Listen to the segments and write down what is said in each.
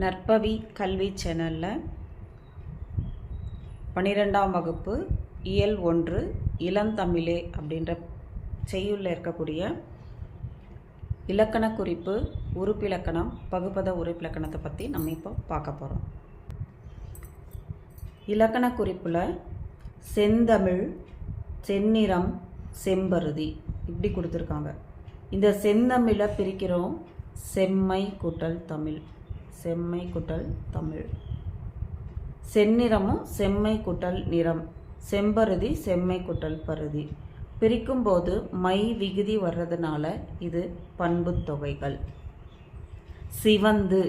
நற்பவி கல்வி சேனலில் பன்னிரெண்டாம் வகுப்பு இயல் ஒன்று இளந்தமிழே அப்படின்ற செய்யுளில் இருக்கக்கூடிய இலக்கண குறிப்பு உறுப்பிலக்கணம் பகுப்பத உறுப்பிலக்கணத்தை பற்றி நம்ம இப்போ பார்க்க போகிறோம் இலக்கண குறிப்பில் செந்தமிழ் செந்நிறம் செம்பருதி இப்படி கொடுத்துருக்காங்க. இந்த செந்தமிழை பிரிக்கிறோம். செம்மை கூட்டல் தமிழ். செம்மை குட்டல் தமிழ். செந்நிறமும் செம்மை குட்டல் நிறம் செம்பருதி செம்மை குட்டல் பருதி. பிரிக்கும்போது மை விகுதி வர்றதுனால இது பண்புத் தொகைகள். சிவந்து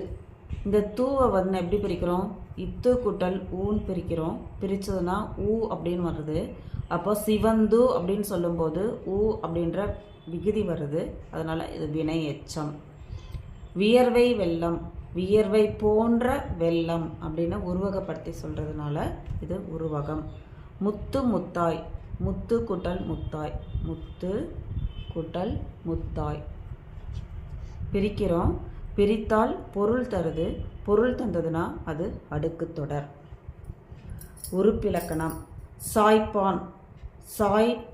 இந்த தூவை வந்து எப்படி பிரிக்கிறோம்? இத்து குட்டல் ஊன் பிரிக்கிறோம். பிரித்ததுன்னா ஊ அப்படின்னு வருது அப்போ சிவந்து அப்படின்னு சொல்லும்போது ஊ அப்படின்ற விகுதி வருது அதனால் இது வினை எச்சம் வியர்வை வெள்ளம் வியர்வை போன்ற வெள்ளம் அப்படின்னு உருவகப்படுத்தி சொல்கிறதுனால இது உருவகம். முத்து முத்தாய் முத்து குட்டல் முத்தாய் முத்து குட்டல் முத்தாய். பிரிக்கிறோம். பிரித்தால் பொருள் தருது. பொருள் தந்ததுன்னா அது அடுக்கு தொடர். உறுப்பிலக்கணம். சாய்ப்பான். சாய்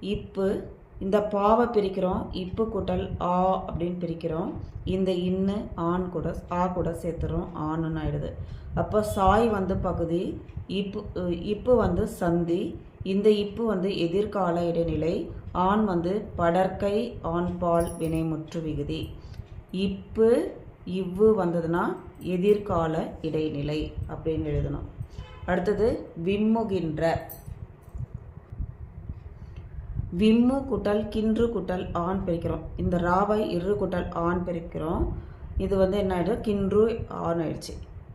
இப்பு இந்த பாவை பிரிக்கிறோம் இப்பு கூட்டல் ஆ அப்படின்னு பிரிக்கிறோம். இந்த இன்னு ஆண் கூட ஆ கூட சேர்த்துறோம் ஆணுன்னு ஆயிடுது. அப்போ சாய் வந்து பகுதி இப்பு இப்பு வந்து சந்தி இந்த இப்பு வந்து எதிர்கால இடைநிலை ஆண் வந்து படற்கை ஆண் பால் வினைமுற்று விகுதி. இப்பு இவ்வு வந்ததுன்னா எதிர்கால இடைநிலை அப்படின்னு எழுதணும். அடுத்தது விம்முகின்ற. விம்மு குட்டல் கின்று குட்டல் ஆண் பிரிக்கிறோம். இந்த ராவை இரு குட்டல் ஆண் பிரிக்கிறோம். இது வந்து என்ன ஆகிடும் கின்று ஆண் ஆயிடுச்சு.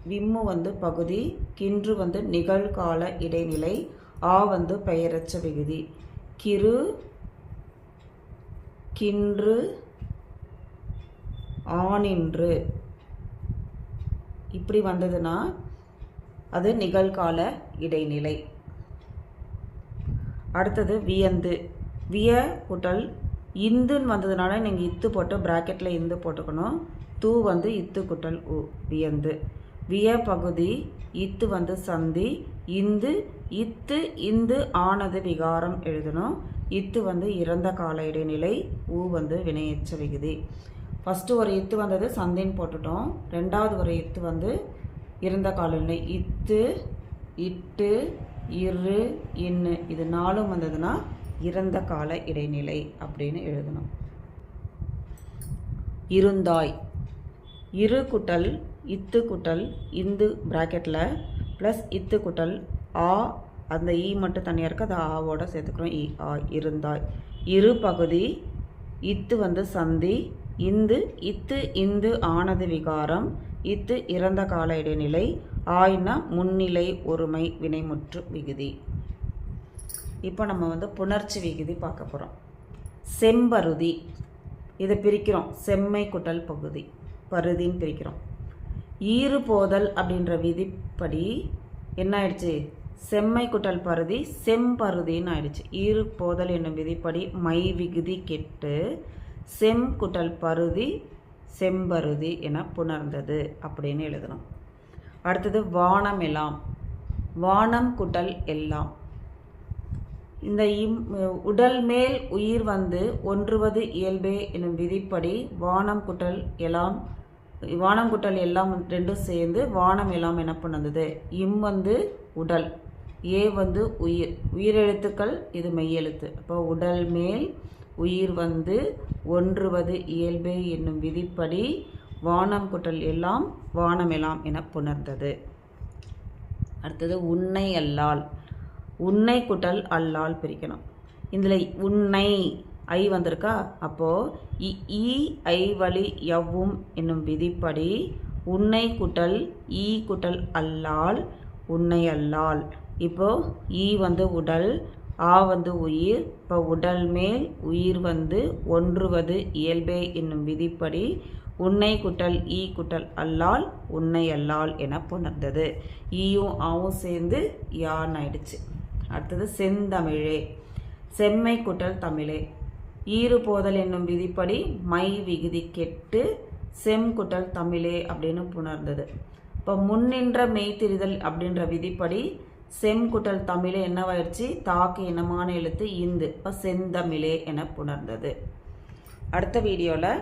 விம்மு வந்து பகுதி கின்று வந்து நிகழ்கால இடைநிலை ஆ வந்து பெயரச்ச விகுதி. கிரு கின்று ஆனின்று இப்படி வந்ததுன்னா அது நிகழ்கால இடைநிலை. அடுத்தது வியந்து. விய கூட்டல் இந்துன்னு வந்ததுனால நீங்கள் இத்து போட்டு ப்ராக்கெட்டில் இந்து போட்டுக்கணும். தூ வந்து இத்து குட்டல் உ வியந்து. விய பகுதி இத்து வந்து சந்தி இந்து இத்து இந்து ஆனது விகாரம் எழுதணும். இத்து வந்து இறந்த கால இடைநிலை ஊ வந்து வினையச்ச விகுதி. ஃபஸ்ட்டு ஒரு இத்து வந்தது சந்தின்னு போட்டுட்டோம். ரெண்டாவது ஒரு இத்து வந்து இறந்த காலநிலை இத்து இட்டு இரு இன்னு இது நாலும் வந்ததுன்னா இறந்த கால இடைநிலை அப்படின்னு எழுதணும். இருந்தாய். இரு குட்டல் இத்து குட்டல் இந்து ப்ராக்கெட்டில் ப்ளஸ் இத்து குட்டல் ஆ அந்த ஈ மட்டும் தனியாக இருக்குது அது ஆவோட சேர்த்துக்கிறோம் இ ஆ இருந்தாய். இரு பகுதி இத்து வந்து சந்தி இந்து இத்து இந்து ஆனது விகாரம் இத்து இறந்த கால இடைநிலை ஆய்னா முன்னிலை ஒருமை வினைமுற்று விகுதி. இப்போ நம்ம வந்து புணர்ச்சி விகுதி பார்க்க போகிறோம் செம்பருதி. இதை பிரிக்கிறோம். செம்மை குட்டல் பகுதி. பருதின்னு பிரிக்கிறோம். ஈறு போதல் அப்படின்ற விதிப்படி என்ன ஆயிடுச்சு? செம்மை குட்டல் பருதி செம்பருதின்னு ஆயிடுச்சு. ஈறு போதல் என்னும் விதிப்படி மை விகுதி கெட்டு செம் குட்டல் பருதி செம்பருதி என புணர்ந்தது அப்படின்னு எழுதணும். அடுத்தது வானம் எல்லாம். வானம் குட்டல் எல்லாம். இந்த இம் உடல் மேல் உயிர் வந்து ஒன்றுவது இயல்பே எனும் விதிப்படி வானம் குட்டல் எல்லாம் வானம் குட்டல் எல்லாம் ரெண்டும் சேர்ந்து வானம் எல்லாம் என்ன பண்ணுது? இம் வந்து உடல் ஏ வந்து உயிர் உயிரெழுத்துக்கள் இது மெய்யெழுத்து அப்போ உடல் மேல் உயிர் வந்து ஒன்றுவது இயல்பே என்னும் விதிப்படி வானம் குட்டல் எல்லாம் வானமெல்லாம் என புணர்ந்தது. அடுத்தது உன்னை அல்லால். உன்னை குட்டல் அல்லால் பிரிக்கணும். இதில் உன்னை ஐ வந்திருக்கா? அப்போது இ ஐ வழி எவ்வும் என்னும் விதிப்படி உன்னை குட்டல் ஈ குட்டல் அல்லால் உன்னை அல்லால். இப்போது ஈ வந்து உடல் ஆ வந்து உயிர். இப்போ உடல் மேல் உயிர் வந்து ஒன்றுவது இயல்பே என்னும் விதிப்படி உன்னை குட்டல் ஈ குட்டல் அல்லால் உன்னை அல்லால் என புணர்ந்தது. ஈயும் ஆவும் சேர்ந்து யான் ஆயிடுச்சு. அடுத்தது செந்தமிழே. செம்மை குட்டல் தமிழே. ஈறு போதல் என்னும் விதிப்படி மை விகுதி கெட்டு செம்குட்டல் தமிழே அப்படின்னு புணர்ந்தது. இப்போ முன்னின்ற மெய்த்திரிதல் அப்படின்ற விதிப்படி செம்குட்டல் தமிழே என்னவாயிடுச்சு தாக்கு இனமான எழுத்து இந்து. இப்போ செந்தமிழே என புணர்ந்தது. அடுத்த வீடியோவில்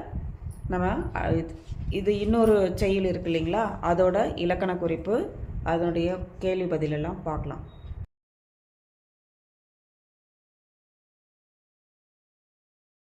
நம்ம இது- இது இன்னொரு செயல் இருக்கு இல்லைங்களா? அதோட இலக்கண குறிப்பு அதனுடைய கேள்வி பதிலெல்லாம் பார்க்கலாம்.